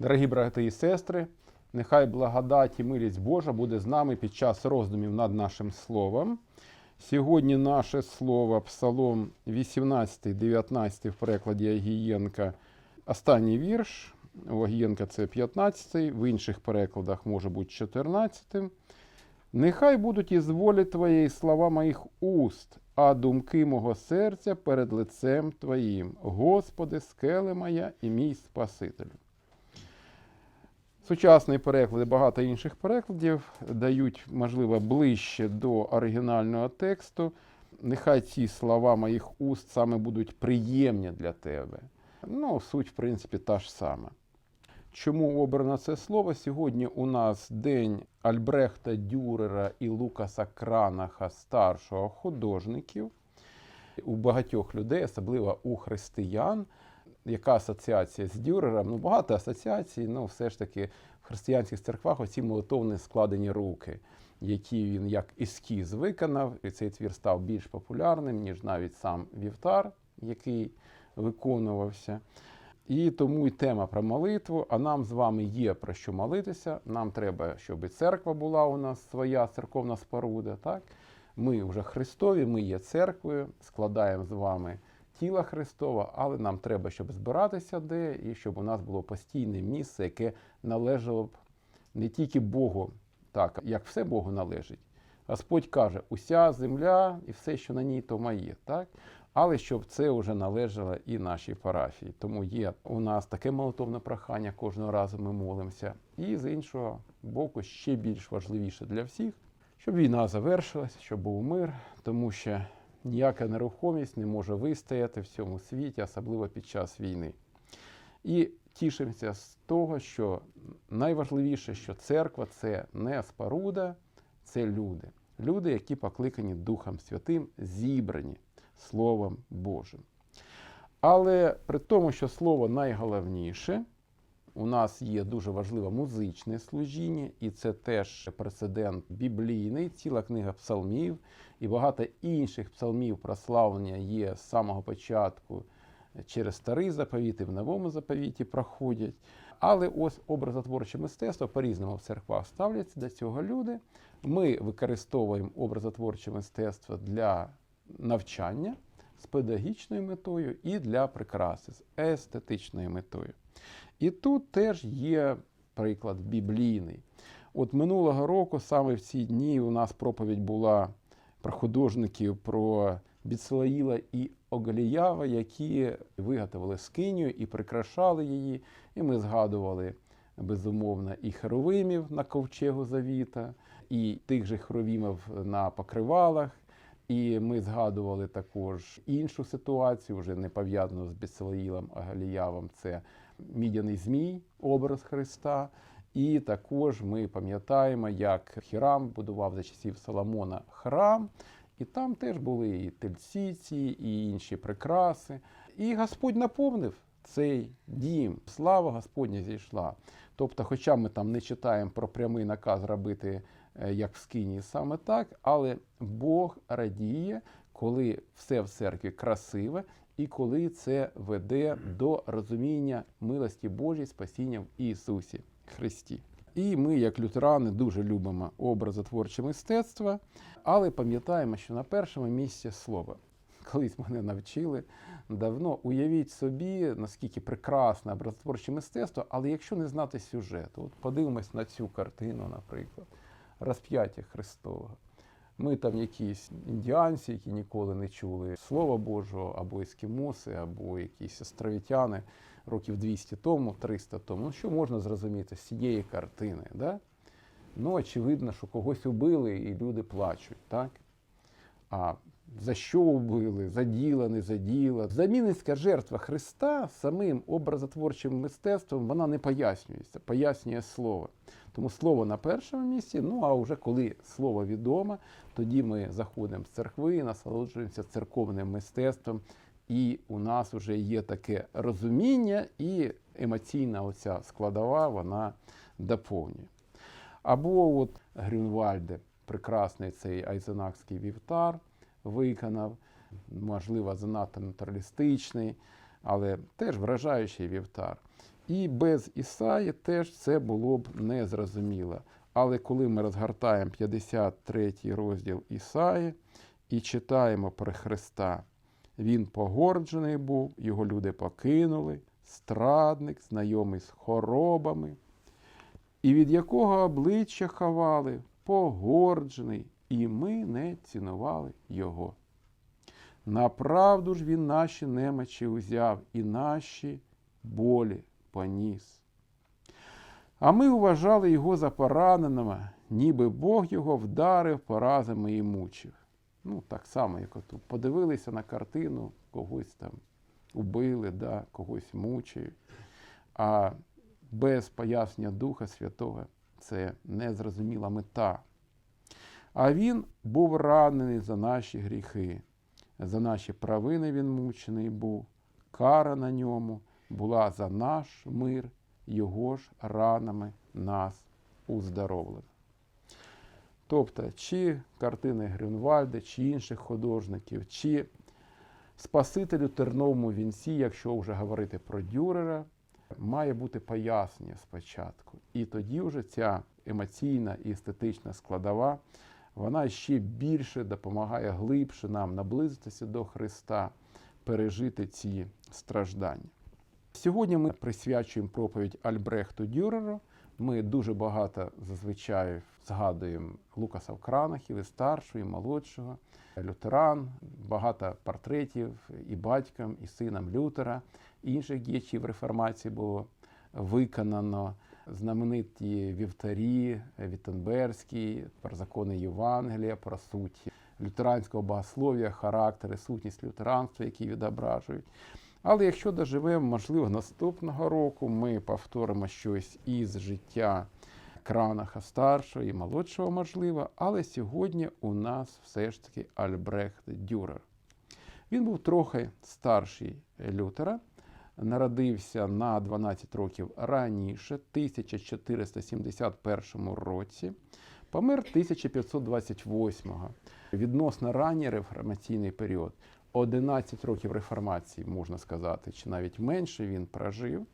Дорогі брати і сестри, нехай благодать і милість Божа буде з нами під час роздумів над нашим словом. Сьогодні наше слово, Псалом 18, 19 в перекладі Агієнка, останній вірш. У Агієнка це 15, в інших перекладах може бути 14. Нехай будуть із волі Твоєї слова моїх уст, а думки мого серця перед лицем Твоїм. Господи, скеле моя і мій Спасителю. Сучасний переклад і багато інших перекладів дають, можливо, ближче до оригінального тексту. Нехай ці слова моїх уст саме будуть приємні для тебе. Ну, суть, в принципі, та ж сама. Чому обрано це слово? Сьогодні у нас день Альбрехта Дюрера і Лукаса Кранаха, старшого художників. У багатьох людей, особливо у християн, яка асоціація з Дюрером? Ну, багато асоціацій, ну все ж таки в християнських церквах оці молитовні складені руки, які він як ескіз виконав, і цей твір став більш популярним, ніж навіть сам вівтар, який виконувався. І тому і тема про молитву. А нам з вами є про що молитися. Нам треба, щоб і церква була у нас своя церковна споруда. Так? Ми вже Христові, ми є церквою, складаємо з вами тіла Христова, але нам треба, щоб збиратися де, і щоб у нас було постійне місце, яке належало б не тільки Богу, так, як все Богу належить. Господь каже, уся земля і все, що на ній, то моє. Так? Але щоб це вже належало і нашій парафії. Тому є у нас таке молитовне прохання, кожного разу ми молимося. І з іншого боку, ще більш важливіше для всіх, щоб війна завершилась, щоб був мир, тому що ніяка нерухомість не може вистояти в цьому світі, особливо під час війни. І тішимося з того, що найважливіше, що церква це не споруда, це люди. Люди, які покликані Духом Святим, зібрані Словом Божим. Але при тому, що слово найголовніше, у нас є дуже важливе музичне служіння, і це теж прецедент біблійний, ціла книга псалмів, і багато інших псалмів прославлення є з самого початку через старий заповіт і в новому заповіті проходять. Але ось образотворче мистецтво по-різному в церквах ставляться до цього люди. Ми використовуємо образотворче мистецтво для навчання з педагогічною метою і для прикраси з естетичною метою. І тут теж є приклад біблійний. От минулого року, саме в ці дні, у нас проповідь була про художників, про Біцлаїла і Огаліява, які виготовили скинію і прикрашали її. І ми згадували безумовно і херовимів на ковчегу завіта, і тих же херовімів на покривалах. І ми згадували також іншу ситуацію, вже не пов'язану з Бесалаїлом Агаліявом. Це мідяний змій, образ Христа. І також ми пам'ятаємо, як Хірам будував за часів Соломона храм, і там теж були і тельці, ці, і інші прикраси. І Господь наповнив цей дім. Слава Господня зійшла. Тобто, хоча ми там не читаємо про прямий наказ робити е, як в скині саме так, але Бог радіє, коли все в церкві красиве, і коли це веде до розуміння милості Божій спасіння в Ісусі Христі. І ми, як лютерани, дуже любимо образотворче мистецтво, але пам'ятаємо, що на першому місці слово. Колись мене навчили давно. Уявіть собі, наскільки прекрасне образотворче мистецтво, але якщо не знати сюжету, от подивимось на цю картину, наприклад, розп'яття Христового. Ми там якісь індіанці, які ніколи не чули Слова Божого, або ескімоси, або якісь островітяни років 200 тому, 300 тому. Ну, що можна зрозуміти з цієї картини? Да? Ну, очевидно, що когось убили і люди плачуть, так? А за що убили? За діло, не за діло. Замінницька жертва Христа самим образотворчим мистецтвом вона не пояснюється, пояснює слово. Тому слово на першому місці. Ну а вже коли слово відоме, тоді ми заходимо з церкви, насолоджуємося церковним мистецтвом, і у нас вже є таке розуміння, і емоційна оця складова вона доповнює. Або от Грюнвальде, прекрасний цей айзенакський вівтар виконав, можливо, занадто натуралістичний, але теж вражаючий вівтар. І без Ісаї теж це було б незрозуміло. Але коли ми розгортаємо 53 розділ Ісаї і читаємо про Христа, він погорджений був, його люди покинули, страдник, знайомий з хоробами, і від якого обличчя ховали, погорджений, і ми не цінували його. Направду ж він наші немочі узяв і наші болі поніс. А ми вважали його за пораненими, ніби Бог його вдарив поразами і мучив. Ну, так само, як отут. Подивилися на картину, когось там убили, да, когось мучають. А без пояснення Духа Святого це незрозуміла мета. А він був ранений за наші гріхи, за наші провини він мучений був, кара на ньому була за наш мир, його ж ранами нас уздоровлено. Тобто, чи картини Грюнвальда, чи інших художників, чи Спасителю терновому вінці, якщо вже говорити про Дюрера, має бути пояснення спочатку. І тоді вже ця емоційна і естетична складова, вона ще більше допомагає глибше нам наблизитися до Христа, пережити ці страждання. Сьогодні ми присвячуємо проповідь Альбрехту Дюреру. Ми дуже багато зазвичай згадуємо Лукаса в Кранахів, і старшого, і молодшого, лютеран, багато портретів і батькам, і сином Лютера, інших діячів реформації було виконано. Знамениті вівтарі, Віттенберзький, про закони Євангелія, про суть лютеранського богослов'я, характери, сутність лютеранства, які відображують. Але якщо доживемо, можливо, наступного року ми повторимо щось із життя кранаха старшого і молодшого, можливо, але сьогодні у нас все ж таки Альбрехт Дюрер. Він був трохи старший Лютера, народився на 12 років раніше, 1471 році, помер 1528-го. Відносно ранній реформаційний період. 11 років реформації, можна сказати, чи навіть менше він прожив.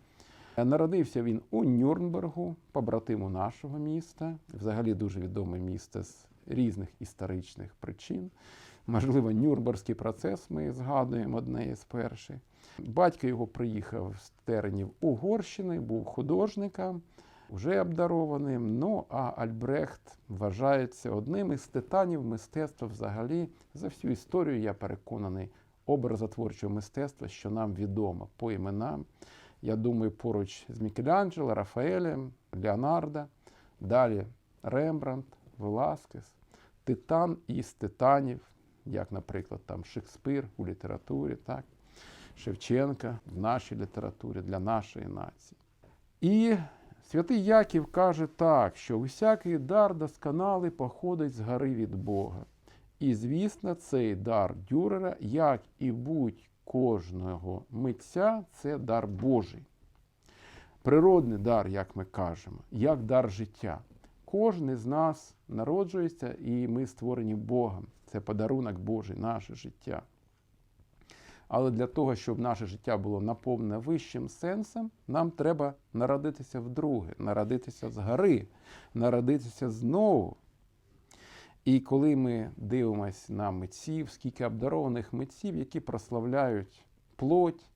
Народився він у Нюрнбергу, побратиму нашого міста, взагалі дуже відоме місто з різних історичних причин. Можливо, Нюрнберзький процес ми згадуємо одне із перших. Батько його приїхав з теренів Угорщини, був художником, вже обдарованим. Ну а Альбрехт вважається одним із титанів мистецтва взагалі за всю історію, я переконаний, образотворчого мистецтва, що нам відомо по іменам. Я думаю, поруч з Мікеланджело, Рафаелем, Леонардо, далі Рембрандт, Веласкес, титан із титанів, як, наприклад, там Шекспир у літературі, так? Шевченка в нашій літературі для нашої нації. І святий Яків каже так, що усякий дар досконалий походить з гори від Бога. І, звісно, цей дар Дюрера, як і будь кожного митця, це дар Божий. Природний дар, як ми кажемо, як дар життя. Кожен з нас народжується, і ми створені Богом. Це подарунок Божий, наше життя. Але для того, щоб наше життя було наповнене вищим сенсом, нам треба народитися вдруге, народитися згори, народитися знову. І коли ми дивимося на митців, скільки обдарованих митців, які прославляють плоть,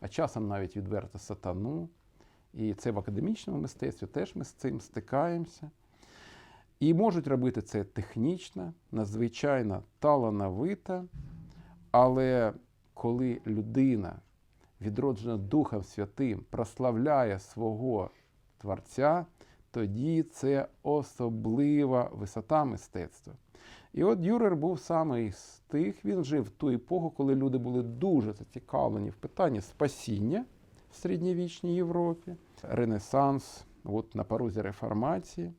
а часом навіть відверто сатану, і це в академічному мистецтві теж ми з цим стикаємося. І можуть робити це технічно, надзвичайно талановито, але коли людина, відроджена Духом Святим, прославляє свого Творця, тоді це особлива висота мистецтва. І от Дюрер був саме із тих, він жив в ту епоху, коли люди були дуже зацікавлені в питанні спасіння в середньовічній Європі, Ренесанс, от на порозі реформації.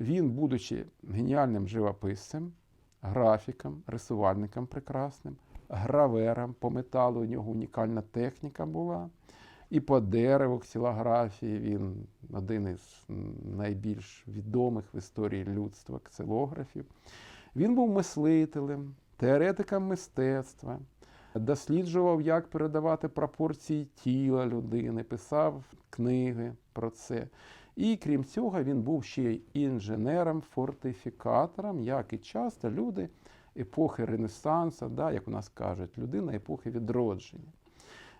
Він, будучи геніальним живописцем, графіком, рисувальником прекрасним, гравером по металу, у нього унікальна техніка була. І по дереву ксилографії він один із найбільш відомих в історії людства ксилографів. Він був мислителем, теоретиком мистецтва, досліджував, як передавати пропорції тіла людини, писав книги про це. І крім цього, він був ще й інженером-фортифікатором, як і часто люди епохи Ренесансу, да, як у нас кажуть, людина епохи відродження.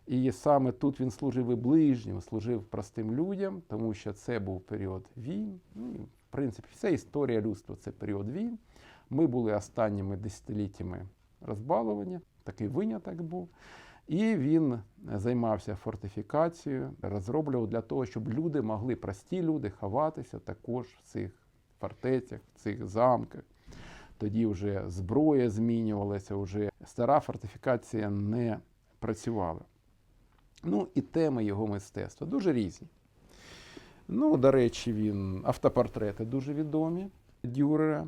І саме тут він служив і ближнім, служив простим людям, тому що це був період війн. Ну, і, в принципі, вся історія людства це період війн. Ми були останніми десятиліттями розбалування, такий виняток був. І він займався фортифікацією, розроблював для того, щоб люди могли, прості люди, ховатися також в цих фортецях, в цих замках. Тоді вже зброя змінювалася, вже стара фортифікація не працювала. Ну і теми його мистецтва дуже різні. Ну, до речі, він автопортрети дуже відомі Дюрера.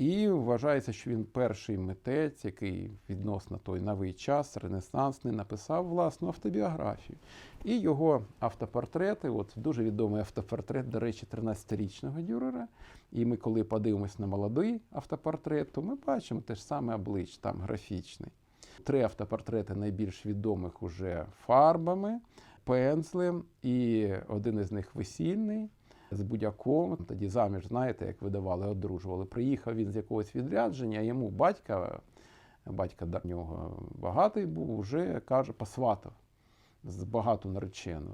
І вважається, що він перший митець, який відносно той новий час, ренесансний, написав власну автобіографію. І його автопортрети, от дуже відомий автопортрет, до речі, 13-річного Дюрера. І ми, коли подивимось на молодий автопортрет, то ми бачимо те ж саме обличчя, там графічний. Три автопортрети найбільш відомих уже фарбами, пензлем, і один із них весільний з будяком. Тоді заміж, знаєте, як видавали, одружували. Приїхав він з якогось відрядження, йому батька, батька до нього багатий був, вже каже, посватав з багату наречену.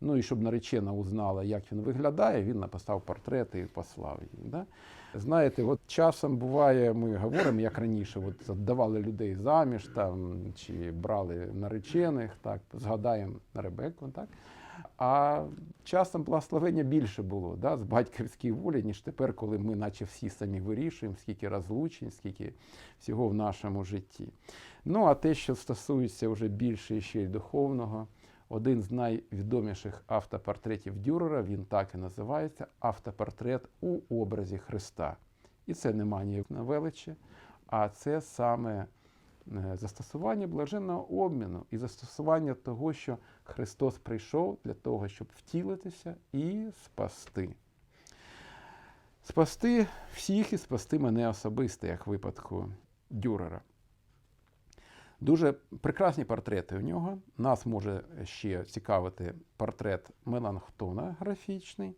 Ну і щоб наречена узнала, як він виглядає, він написав портрети і послав їй. Да? Знаєте, от часом буває, ми говоримо, як раніше, от давали людей заміж там, чи брали наречених, так, згадаємо Ребекку, так? А часом благословення більше було да, з батьківської волі, ніж тепер, коли ми, наче всі самі вирішуємо, скільки розлучень, скільки всього в нашому житті. Ну, а те, що стосується вже більше ще й духовного, один з найвідоміших автопортретів Дюрера, він так і називається автопортрет у образі Христа. І це не манія на величі, а це саме застосування блаженного обміну і застосування того, що Христос прийшов для того, щоб втілитися і спасти. Спасти всіх і спасти мене особисто, як в випадку Дюрера. Дуже прекрасні портрети у нього. Нас може ще цікавити портрет Меланхтона графічний.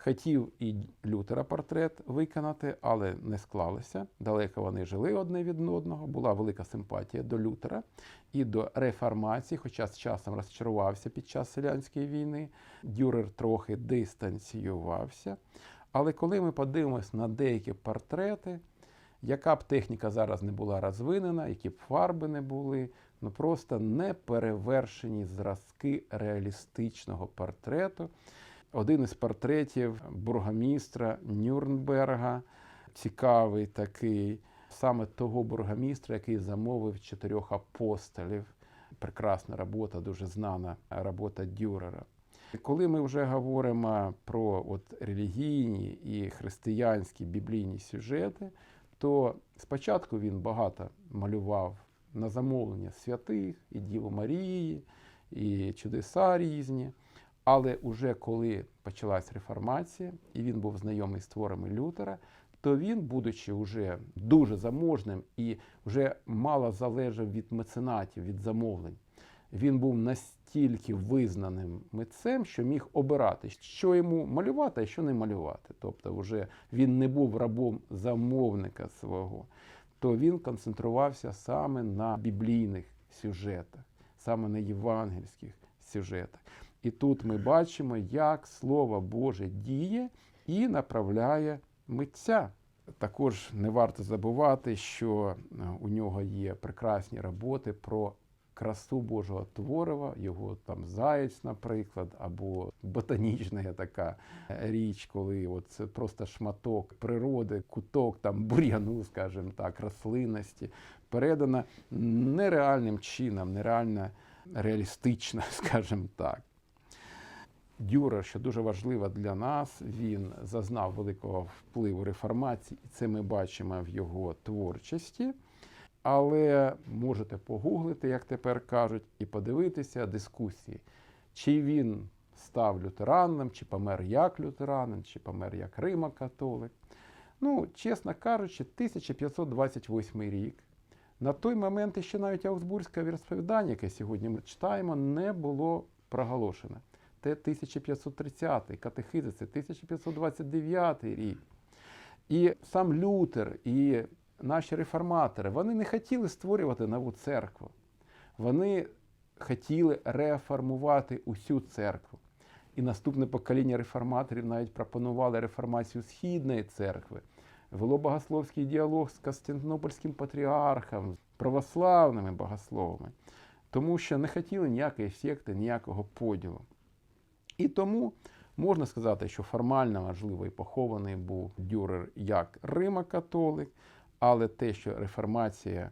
Хотів і Лютера портрет виконати, але не склалося. Далеко вони жили одне від одного. Була велика симпатія до Лютера і до реформації, хоча з часом розчарувався під час селянської війни. Дюрер трохи дистанціювався. Але коли ми подивимось на деякі портрети, яка б техніка зараз не була розвинена, які б фарби не були, ну просто неперевершені зразки реалістичного портрету. Один із портретів бургомістра Нюрнберга, цікавий такий, саме того бургомістра, який замовив чотирьох апостолів. Прекрасна робота, дуже знана робота Дюрера. Коли ми вже говоримо про от релігійні і християнські біблійні сюжети, то спочатку він багато малював на замовлення святих і Діву Марії, і чудеса різні. Але уже коли почалась реформація, і він був знайомий з творами Лютера, то він, будучи вже дуже заможним і вже мало залежав від меценатів, від замовлень, він був настільки визнаним митцем, що міг обирати, що йому малювати, а що не малювати. Тобто, вже він не був рабом замовника свого, то він концентрувався саме на біблійних сюжетах, саме на євангельських сюжетах. І тут ми бачимо, як Слово Боже діє і направляє митця. Також не варто забувати, що у нього є прекрасні роботи про красу Божого творива, його там заєць, наприклад, або ботанічна така річ, коли от це просто шматок природи, куток там бур'яну, скажімо так, рослинності, передана нереальним чином, нереально реалістично, скажімо так. Дюрер, що дуже важливо для нас, він зазнав великого впливу реформації, і це ми бачимо в його творчості. Але можете погуглити, як тепер кажуть, і подивитися дискусії, чи він став лютераном, чи помер як лютеранин, чи помер як Рима католик. Ну, чесно кажучи, 1528 рік На той момент ще навіть Аугсбурзьке віросповідання, яке сьогодні ми читаємо, не було проголошене. Це 1530 катехизи, це 1529 рік. І сам Лютер, і наші реформатори, вони не хотіли створювати нову церкву. Вони хотіли реформувати усю церкву. І наступне покоління реформаторів навіть пропонували реформацію Східної церкви, вело богословський діалог з Константинопольським патріархом, православними богословами, тому що не хотіли ніякої секти, ніякого поділу. І тому можна сказати, що формально, можливо, і похований був Дюрер як Рима-католик, але те, що реформація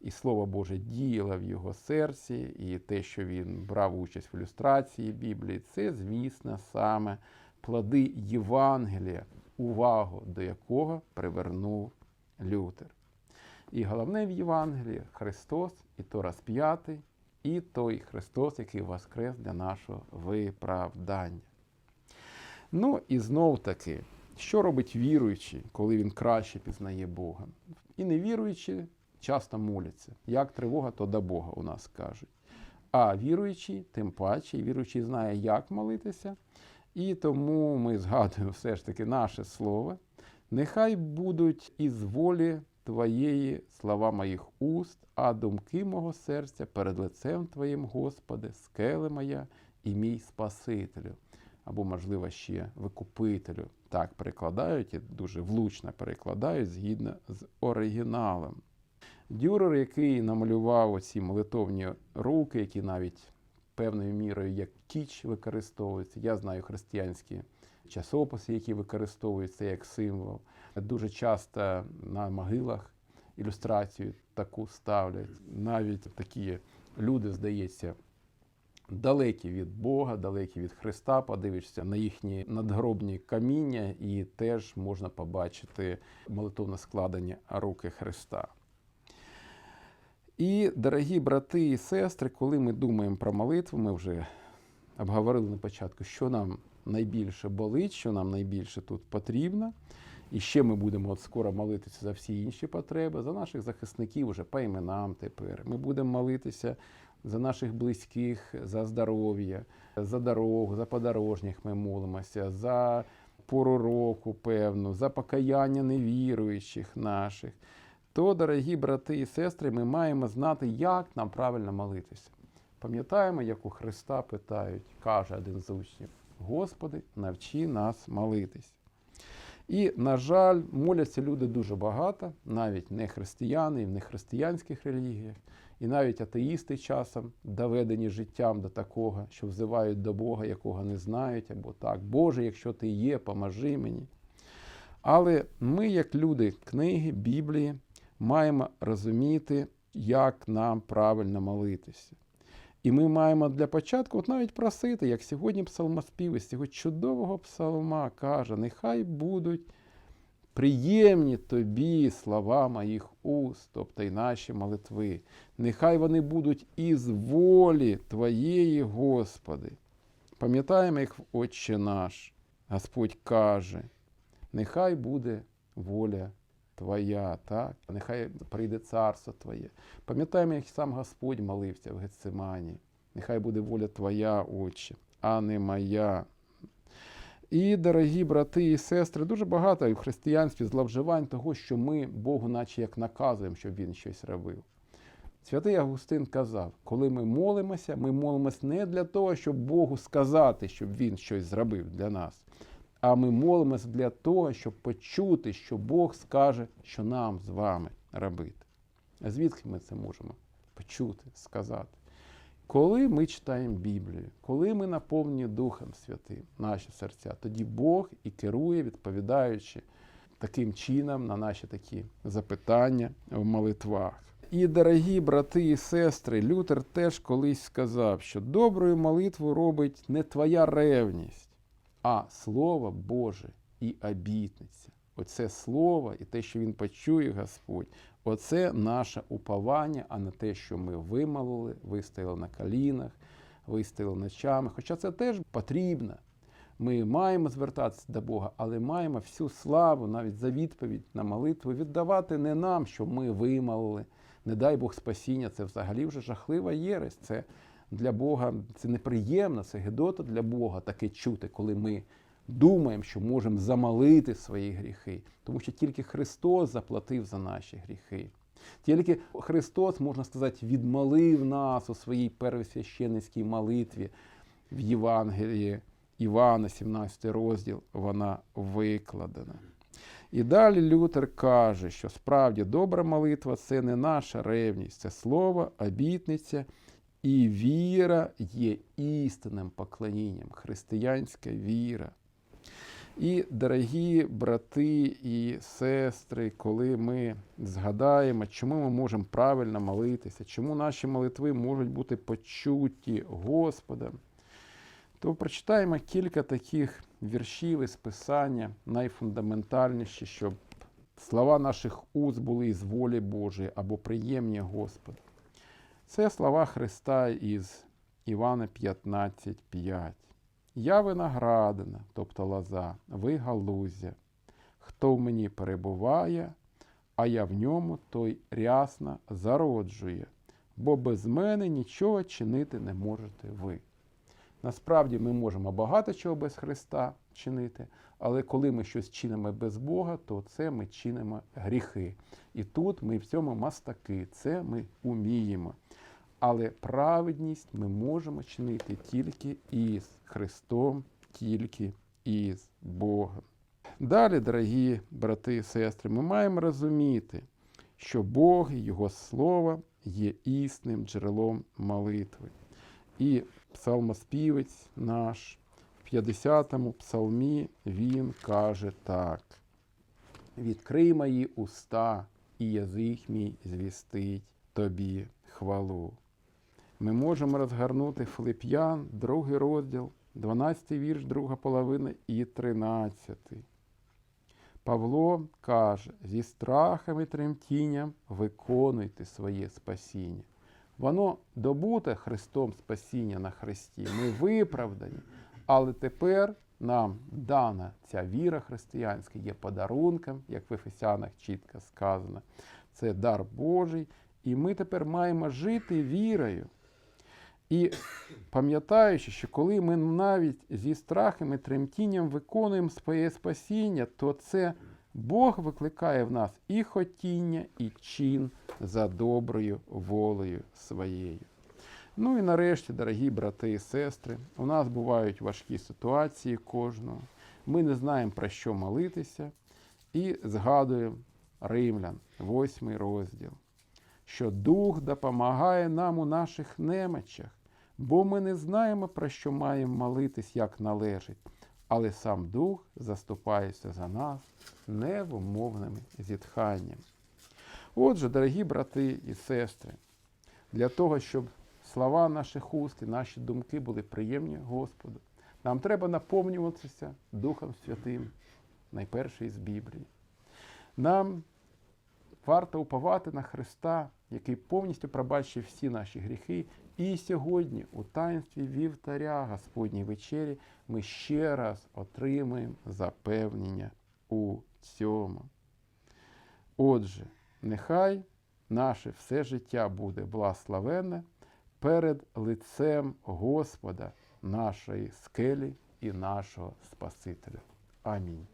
і Слово Боже діяло в його серці, і те, що він брав участь в ілюстрації Біблії, це, звісно, саме плоди Євангелія, увагу до якого привернув Лютер. І головне в Євангелії Христос, і то розп'ятий, і той Христос, який воскрес для нашого виправдання. Ну і знов таки, що робить віруючий, коли він краще пізнає Бога? І невіруючі часто моляться. Як тривога, то до Бога у нас кажуть. А віруючий, тим паче, віруючий знає, як молитися. І тому ми згадуємо все ж таки наше слово. Нехай будуть із волі Твоєї слова моїх уст, а думки мого серця перед лицем Твоїм, Господи, скеле моя і мій Спасителю. Або, можливо, ще викупителю. Так перекладають і дуже влучно перекладають згідно з оригіналом. Дюрер, який намалював оці молитовні руки, які навіть певною мірою як кіч використовуються. Я знаю християнські часописи, які використовуються як символ. Дуже часто на могилах ілюстрацію таку ставлять. Навіть такі люди, здається, далекі від Бога, далекі від Христа, подивишся на їхні надгробні каміння, і теж можна побачити молитовне складення руки Христа. І, дорогі брати і сестри, коли ми думаємо про молитву, ми вже обговорили на початку, що нам найбільше болить, що нам найбільше тут потрібно. І ще ми будемо от скоро молитися за всі інші потреби, за наших захисників уже по іменам тепер. Ми будемо молитися за наших близьких, за здоров'я, за дорогу, за подорожніх ми молимося, за пору року, певну, за покаяння невіруючих наших. То, дорогі брати і сестри, ми маємо знати, як нам правильно молитися. Пам'ятаємо, як у Христа питають, каже один з учнів: Господи, навчи нас молитись. І, на жаль, моляться люди дуже багато, навіть не християни, і в нехристиянських релігіях, і навіть атеїсти часом доведені життям до такого, що взивають до Бога, якого не знають, або так, Боже, якщо ти є, поможи мені. Але ми, як люди книги, Біблії, маємо розуміти, як нам правильно молитися. І ми маємо для початку от навіть просити, як сьогодні псалмоспіви з цього чудового псалма каже, нехай будуть приємні тобі слова моїх уст, тобто й наші молитви. Нехай вони будуть із волі Твоєї, Господи. Пам'ятаємо, в Отче наш, Господь каже, нехай буде воля Твоя, так? Нехай прийде царство Твоє. Пам'ятаємо, як сам Господь молився в Гецимані. Нехай буде воля Твоя, Отче, а не моя. І, дорогі брати і сестри, дуже багато в християнстві зловживань того, що ми Богу, наче як наказуємо, щоб Він щось робив. Святий Августин казав, коли ми молимося, ми молимося не для того, щоб Богу сказати, щоб Він щось зробив для нас. А ми молимося для того, щоб почути, що Бог скаже, що нам з вами робити. А звідки ми це можемо почути, сказати? Коли ми читаємо Біблію, коли ми наповнені Духом Святим, наші серця, тоді Бог і керує, відповідаючи таким чином на наші такі запитання в молитвах. І, дорогі брати і сестри, Лютер теж колись сказав, що доброю молитву робить не твоя ревність, а Слово Боже і обітниця. Оце слово і те, що він почує Господь, оце наше уповання, а не те, що ми вимолили, вистояли на колінах, вистояли ночами. Хоча це теж потрібно. Ми маємо звертатися до Бога, але маємо всю славу навіть за відповідь на молитву віддавати не нам, що ми вимолили, не дай Бог спасіння, це взагалі вже жахлива єресь. Це для Бога це неприємно, це гедота для Бога таке чути, коли ми думаємо, що можемо замалити свої гріхи. Тому що тільки Христос заплатив за наші гріхи. Тільки Христос, можна сказати, відмолив нас у своїй первосвященницькій молитві в Євангелії Івана, 17 розділ, вона викладена. І далі Лютер каже, що справді добра молитва це не наша ревність, це слово, обітниця і віра є істинним поклонінням, християнська віра. І, дорогі брати і сестри, коли ми згадаємо, чому ми можемо правильно молитися, чому наші молитви можуть бути почуті Господом, то прочитаємо кілька таких віршів із Писання, найфундаментальніші, щоб слова наших уст були із волі Божої або приємні Господу. Це слова Христа із Івана 15,5. Я виноградина, тобто лоза, ви галузя. Хто в мені перебуває, а я в ньому, той рясно зароджує, бо без мене нічого чинити не можете ви. Насправді ми можемо багато чого без Христа чинити, але коли ми щось чинимо без Бога, то це ми чинимо гріхи. І тут ми в цьому мастаки, це ми уміємо. Але праведність ми можемо чинити тільки із Христом, тільки із Богом. Далі, дорогі брати і сестри, ми маємо розуміти, що Бог і Його Слово є існим джерелом молитви. І псалмоспівець наш в 50-му псалмі він каже так: відкрий мої уста, і язик мій звістить тобі хвалу. Ми можемо розгорнути Филип'ян, другий розділ, 12 вірш, друга половина і 13. Павло каже: зі страхом і тремтінням виконуйте своє спасіння. Воно добуте Христом спасіння на Христі. Ми виправдані, але тепер нам дана ця віра християнська є подарунком, як в Ефесянах чітко сказано. Це дар Божий, і ми тепер маємо жити вірою. І пам'ятаючи, що коли ми навіть зі страхом і тремтінням виконуємо своє спасіння, то це Бог викликає в нас і хотіння, і чин за доброю волею своєю. Ну і нарешті, дорогі брати і сестри, у нас бувають важкі ситуації кожного. Ми не знаємо про що молитися, і згадуємо Римлян, 8 розділ, що Дух допомагає нам у наших немочах, бо ми не знаємо, про що маємо молитись, як належить, але сам Дух заступається за нас невумовними зітханнями. Отже, дорогі брати і сестри, для того, щоб слова наших уст і наші думки були приємні Господу, нам треба наповнюватися Духом Святим, найперше із Біблії. Нам варто уповати на Христа, який повністю пробачив всі наші гріхи. І сьогодні, у таїнстві вівтаря Господній вечері, ми ще раз отримаємо запевнення у цьому. Отже, нехай наше все життя буде благословенне перед лицем Господа, нашої скелі і нашого Спасителя. Амінь.